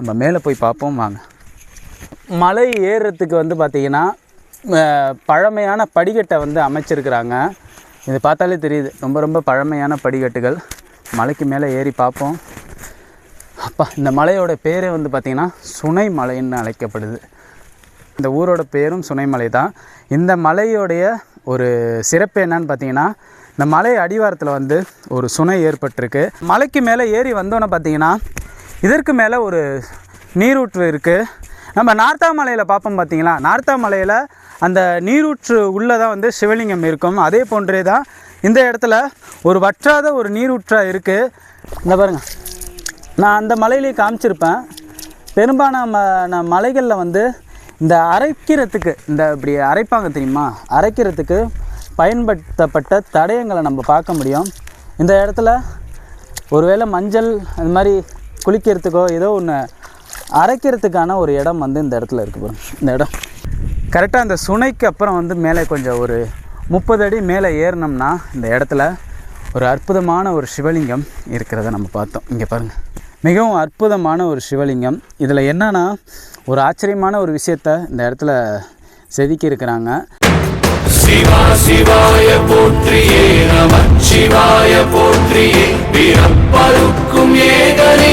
நம்ம மேலே போய் பார்ப்போம் வாங்க. மலை ஏறுறதுக்கு வந்து பார்த்திங்கன்னா பழமையான படிக்கட்டை வந்து அமைச்சிருக்கிறாங்க. இது பார்த்தாலே தெரியுது ரொம்ப ரொம்ப பழமையான படிக்கட்டுகள் மலைக்கு மேலே ஏறி பார்ப்போம். அப்பா இந்த மலையோட பேரே வந்து பார்த்திங்கன்னா சுனை மலைன்னு அழைக்கப்படுது. இந்த ஊரோட பேரும் சுனைமலை தான். இந்த மலையோடைய ஒரு சிறப்பு என்னன்னு பார்த்தீங்கன்னா இந்த மலை அடிவாரத்தில் வந்து ஒரு சுனை ஏற்பட்டிருக்கு. மலைக்கு மேலே ஏறி வந்தோன்னே பார்த்தீங்கன்னா இதற்கு மேலே ஒரு நீரூற்று இருக்குது நம்ம நார்த்தா மலையில் பார்ப்போம் பார்த்தீங்களா நார்த்தா மலையில் அந்த நீரூற்று உள்ளே தான் வந்து சிவலிங்கம் இருக்கும். அதே போன்றே தான் இந்த இடத்துல ஒரு வற்றாத ஒரு நீரூற்றாக இருக்குது இந்த பாருங்கள் நான் அந்த மலையிலேயே காமிச்சிருப்பேன். பெரும்பாலான ம மலைகளில் வந்து இந்த அரைக்கிறதுக்கு இந்த இப்படி அரைப்பாங்க தெரியுமா? அரைக்கிறதுக்கு பயன்படுத்தப்பட்ட தடயங்களை நம்ம பார்க்க முடியும். இந்த இடத்துல ஒருவேளை மஞ்சள் அது மாதிரி குளிக்கிறதுக்கோ ஏதோ ஒன்று அரைக்கிறதுக்கான ஒரு இடம் வந்து இந்த இடத்துல இருக்குது பாருங்க. இந்த இடம். கரெக்டாக அந்த சுனைக்கு அப்புறம் வந்து மேலே கொஞ்சம் ஒரு முப்பது அடி மேலே ஏறினோம்னா இந்த இடத்துல ஒரு அற்புதமான ஒரு சிவலிங்கம் இருக்கிறத நம்ம பார்த்தோம். இங்கே பாருங்கள் மிகவும் அற்புதமான ஒரு சிவலிங்கம். இதில் என்னன்னா ஒரு ஆச்சரியமான ஒரு விஷயத்த இந்த இடத்துல செதுக்கி இருக்கிறாங்க சிவா சிவாய போற்றியே போற்றியே பிறப்பருக்கும் ஏகனே